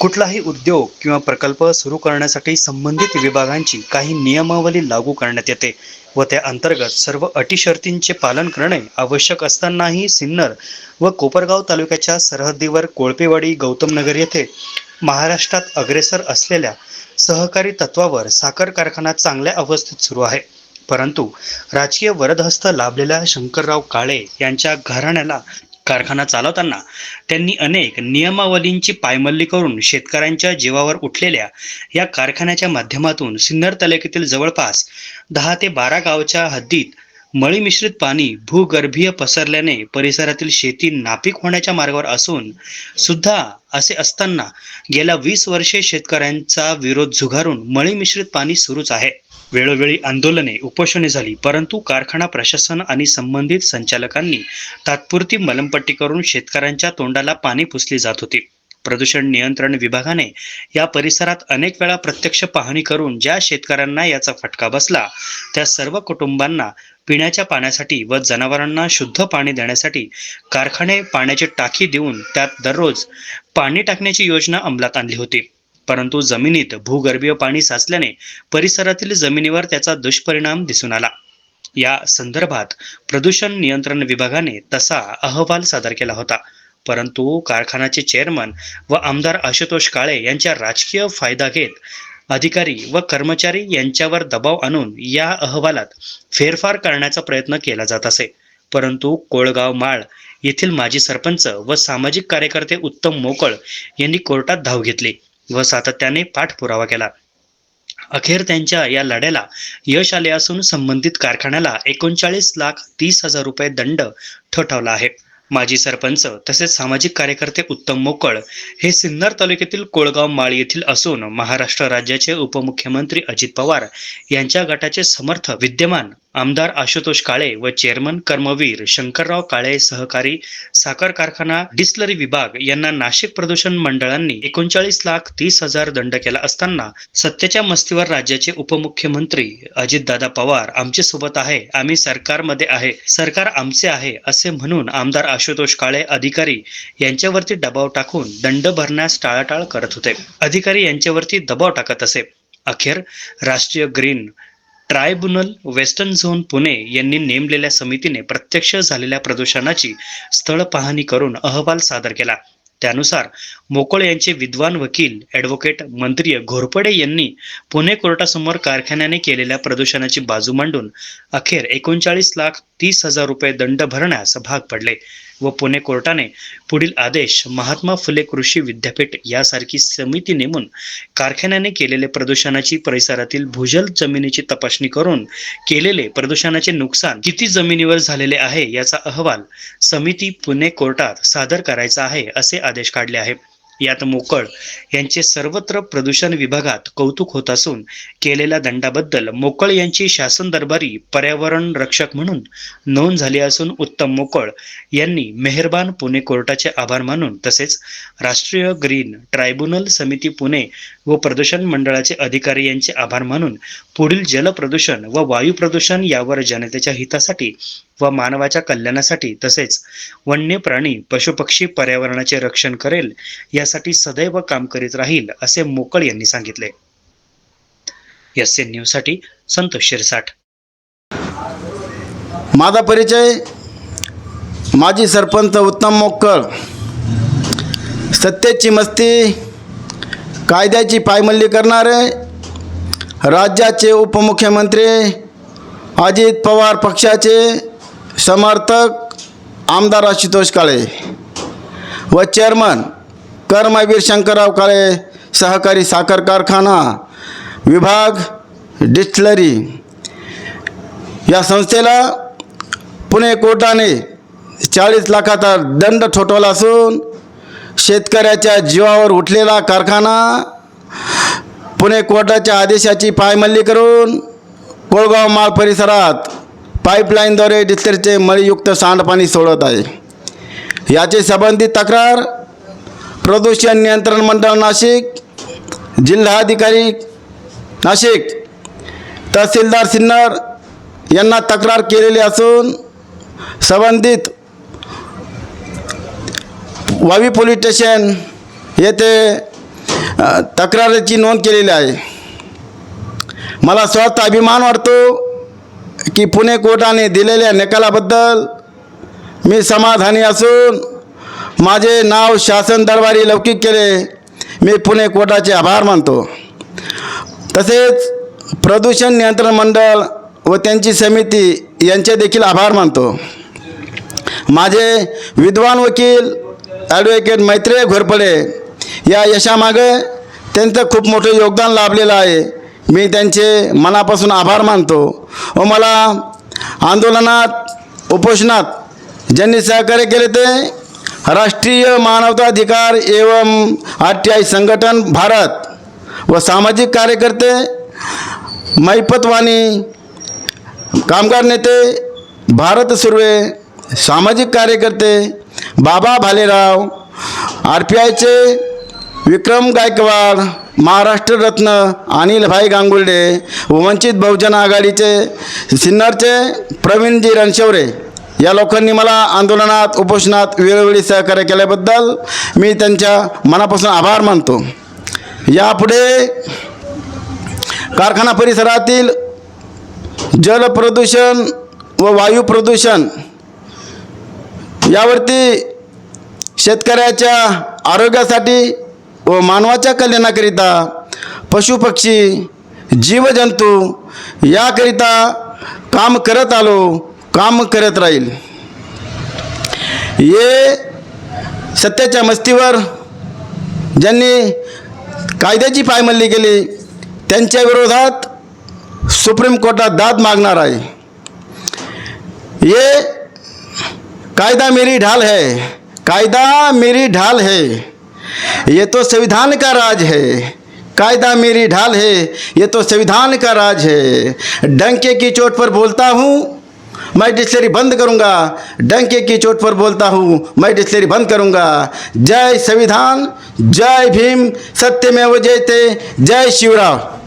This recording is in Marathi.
कुठलाही उद्योग किंवा प्रकल्प सुरू करण्यासाठी संबंधित विभागांची काही नियमावली लागू करण्यात येते व त्या अंतर्गत सर्व अटी शर्तींचे पालन करणे आवश्यक असतानाही सिन्नर व कोपरगाव तालुक्याच्या सरहद्दीवर कोळपेवाडी गौतमनगर येथे महाराष्ट्रात अग्रेसर असलेल्या सहकारी तत्वावर साखर कारखाना चांगल्या अवस्थेत सुरू आहे. परंतु राजकीय वरदहस्त लाभलेल्या शंकरराव काळे यांच्या घराण्याला कारखाना चालवताना त्यांनी अनेक नियमावलींची पायमल्ली करून शेतकऱ्यांच्या जीवावर उठलेल्या या कारखान्याच्या माध्यमातून सिन्नर तालुक्यातील जवळपास दहा ते बारा गावच्या हद्दीत मळी मिश्रित पाणी भूगर्भीय पसरल्याने परिसरातील शेती नापीक होण्याच्या मार्गावर असून सुद्धा असे असताना गेल्या वीस वर्षे शेतकऱ्यांचा विरोध झुगारून मळी मिश्रित पाणी सुरूच आहे. वेळोवेळी आंदोलने उपोषणे झाली परंतु कारखाना प्रशासन आणि संबंधित संचालकांनी तात्पुरती मलमपट्टी करून शेतकऱ्यांच्या तोंडाला पाणी पुसली जात होती. प्रदूषण नियंत्रण विभागाने या परिसरात अनेक वेळा प्रत्यक्ष पाहणी करून ज्या शेतकऱ्यांना याचा फटका बसला त्या सर्व कुटुंबांना पिण्याच्या पाण्यासाठी व जनावरांना शुद्ध पाणी देण्यासाठी कारखाने पाण्याची टाकी देऊन त्यात दररोज पाणी टाकण्याची योजना अंमलात आणली होती. परंतु जमिनीत भूगर्भीय पाणी साचल्याने परिसरातील जमिनीवर त्याचा दुष्परिणाम दिसून आला. या संदर्भात प्रदूषण नियंत्रण विभागाने तसा अहवाल सादर केला होता. परंतु कारखान्याचे चेअरमन व आमदार आशुतोष काळे यांच्या राजकीय फायदा घेत अधिकारी व कर्मचारी यांच्यावर दबाव आणून या अहवालात फेरफार करण्याचा प्रयत्न केला जात असे. परंतु कोळगाव माळ येथील माजी सरपंच व सामाजिक कार्यकर्ते उत्तम मोकळ यांनी कोर्टात धाव घेतली. व सातत्याने पाठपुरावा केला. अखेर त्यांच्या या लढ्याला यश आले असून संबंधित कारखान्याला एकोणचाळीस लाख तीस हजार रुपये दंड ठोठावला आहे. माजी सरपंच तसेच सामाजिक कार्यकर्ते उत्तम मोकळ हे सिन्नर तालुक्यातील कोळगाव माळ येथील असून महाराष्ट्र राज्याचे उपमुख्यमंत्री अजित पवार यांच्या गटाचे समर्थ विद्यमान आमदार आशुतोष काळे व चेअरमन कर्मवीर शंकरराव काळे सहकारी साखर कारखाना डिस्लरी विभाग यांना नाशिक प्रदूषण मंडळांनी एकोणचाळीस लाख तीस हजार दंड केला असताना सत्तेच्या मस्तीवर राज्याचे उपमुख्यमंत्री अजितदादा पवार आमचे सोबत आहे आम्ही सरकारमध्ये आहे सरकार आमचे आहे असे म्हणून आमदार आशुतोष काळे अधिकारी यांच्यावरती दबाव टाकून दंड भरण्यास टाळाटाळ करत होते. अधिकारी यांच्यावरती दबाव टाकत असे. अखेर राष्ट्रीय green tribunal western zone Pune यांनी नेमलेल्या समितीने प्रत्यक्ष झालेल्या प्रदूषणाची स्थळ पाहणी करून अहवाल सादर केला. त्यानुसार मोकळ यांचे विद्वान वकील ॲडव्होकेट मंत्री घोरपडे यांनी पुणे कोर्टासमोर कारखान्याने केलेल्या प्रदूषणाची बाजू मांडून अखेर एकोणचाळीस लाख तीस हजार रुपये दंड भरण्यास भाग पडले. व पुणे कोर्टाने पुढील आदेश महात्मा फुले कृषी विद्यापीठ यासारखी समिती नेमून कारखान्याने केलेले प्रदूषणाची परिसरातील भूजल जमिनीची तपासणी करून केलेले प्रदूषणाचे नुकसान किती जमिनीवर झालेले आहे याचा अहवाल समिती पुणे कोर्टात सादर करायचा आहे असे आदेश काढले आहे यात मोकळ यांचे सर्वत्र प्रदूषण विभागात कौतुक होत असून केलेल्या दंडाबद्दल मोकळ यांची शासन दरबारी पर्यावरण रक्षक म्हणून नोंद झाली असून उत्तम मोकळ यांनी मेहरबान पुणे कोर्टाचे आभार मानून तसेच राष्ट्रीय ग्रीन ट्रायब्युनल समिती पुणे व प्रदूषण मंडळाचे अधिकारी यांचे आभार मानून पुढील जल प्रदूषण व वायू प्रदूषण यावर जनतेच्या हितासाठी व मानवाच्या कल्याणासाठी तसेच वन्य प्राणी पशुपक्षी पर्यावरणाचे रक्षण करेल यासाठी सदैव काम करीत राहील असे मोकळ यांनी सांगितले. एस एन न्यूजसाठी संतोष शिरसाट. माझा परिचय माजी सरपंच उत्तम मोक्कळ. सत्तेची मस्ती कायद्याची पायमल्ली करणारे राज्याचे उपमुख्यमंत्री अजित पवार पक्षाचे समर्थक आमदार आशुतोष काळे व चेअरमन कर्मवीर शंकरराव काळे सहकारी साखर कारखाना विभाग डिस्टलरी या संस्थेला पुणे कोर्टाने चाळीस लाखाचा दंड ठोठवला असून शेतकऱ्याच्या जीवावर उठलेला कारखाना पुणे कोर्टाच्या आदेशाची पायमल्ली करून कोळगाव माळ परिसरात पाईपलाईनद्वारे डिस्टरचे मळीयुक्त सांडपाणी सोडत आहे. याची संबंधित तक्रार प्रदूषण नियंत्रण मंडळ नाशिक जिल्हाधिकारी नाशिक तहसीलदार सिन्नर यांना तक्रार केलेली असून संबंधित वावी पोलीस स्टेशन येथे तक्रारीची नोंद केलेली आहे. मला स्वतः अभिमान वाटतो की पुणे कोर्टाने दिलेल्या निकालाबद्दल मी समाधानी असून माझे नाव शासन दरबारी लौकिक केले मी पुणे कोर्टाचे आभार मानतो. तसेच प्रदूषण नियंत्रण मंडळ व त्यांची समिती यांचे देखील आभार मानतो. माझे विद्वान वकील ॲडव्होकेट मैत्रेय घोरपडे या यशामागे त्यांचं खूप मोठं योगदान लाभलेलं आहे. मी त्यांचे मनापासून आभार मानतो. व मला आंदोलनात उपोषणात ज्यांनी सहकार्य केले ते राष्ट्रीय मानवताधिकार एवं आर टी आय संघटन भारत व सामाजिक कार्यकर्ते मैपतवाणी कामगार नेते भारत सुर्वे सामाजिक कार्यकर्ते बाबा भालेराव आर पी आयचे विक्रम गायकवाड महाराष्ट्र रत्न अनिलभाई गांगुर्डे व वंचित बहुजन आघाडीचे सिन्नरचे प्रवीणजी रणशेवरे. या लोकांनी मला आंदोलनात उपोषणात वेळोवेळी सहकार्य केल्याबद्दल मी त्यांच्या मनापासून आभार मानतो. यापुढे कारखाना परिसरातील जल प्रदूषण व वायू प्रदूषण यावरती शेतकऱ्याच्या आरोग्यासाठी व मानवाच्या कल्याणाकरिता पशुपक्षी जीवजंतू याकरिता काम करत आलो काम करत राहील. हे सत्याच्या मस्तीवर ज्यांनी कायद्याची पायमल्ली केली त्यांच्या विरोधात सुप्रीम कोर्टात दाद मागणार आहे. ये कायदा मेरी ढाल है कायदा मेरी ढाल है. ये तो संविधान का राज है। कायदा मेरी ढाल है, ये तो संविधान का राज है। डंके की चोट पर बोलता हूँ, मैं डिस्लरी बंद करूँगा। डंके की चोट पर बोलता हूँ, मैं डिस्लरी बंद करूँगा। जय संविधान, जय भीम, सत्य में वो जयते, जय शिवराव